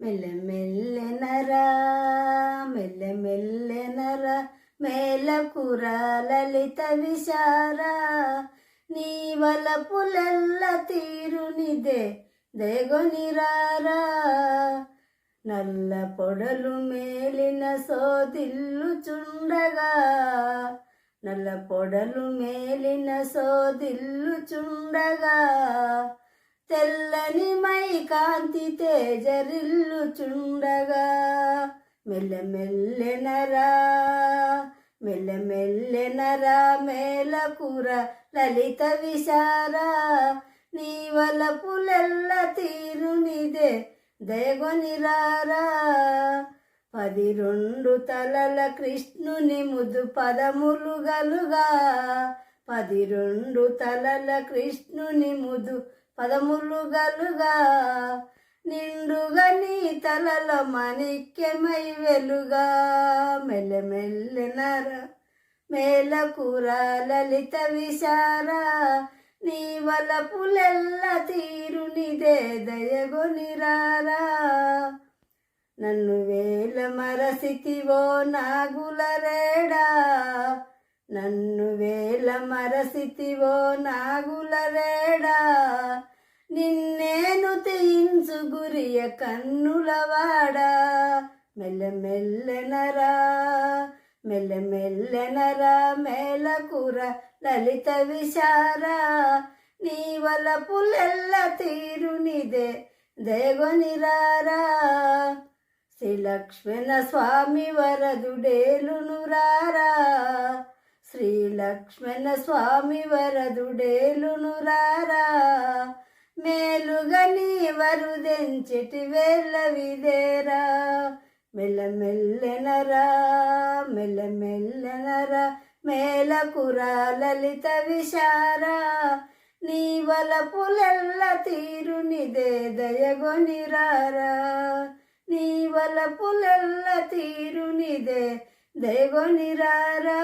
Mellea మెల్లెనరా mellea మెల్లెనరా మేలకుర లలిత విశారా. నీ వలపులెల్ల తీరునిదే దేగొనిరారా నల్ల పొడలు మేలిన సోదిల్లు చుండగా నల్ల పొడలు మేలిన సోదిల్లు చుండగా తెల్ల కాంతి తేజరిల్లు చుండగా మెల్లమెల్లెనరా మెల్లెనరా మేలకూర లలిత విశారా. నీ వలపులెల్ల తీరునిదే దేగొనిరారా పది రెండు తలల కృష్ణుని ముదు పదములు గలుగా. పది రెండు తలల కృష్ణుని ముదు పదములు గలుగా నిండుగా నీ తలల మణిక్యమై వెలుగా. మెల్లమెల్లెనర మేలకూర లలిత విశారా నీ వలపులెల్ల తీరునిదే దయగొనిరారా నన్ను వేల మరసితివో నాగులరేడా నన్ను వేల మరసితివో నాగులరేడా నిన్నేను తీయించు గురియ కన్నులవాడా. మెల్లమెల్లెనరా మెల్లమెల్లెనరా మేలకూర లలిత విశారా. నీ వలపులెల్ల తీరునిదే దేవనిరారా శ్రీ లక్ష్మణ స్వామి వరదుడేలును రారా శ్రీ లక్ష్మణ స్వామి వరదుడేలును రారా నీ వరుదెంచెటి వేళ్ళ విదేరా. మెల్లమెల్లెనరా మెల్లమెల్లెనరా మేలకుర లలిత విశారా నీ వలపులెల్ల తీరునిదే దయగొనిరారా. నీ వలపులెల్ల తీరునిదే దయగొనిరారా.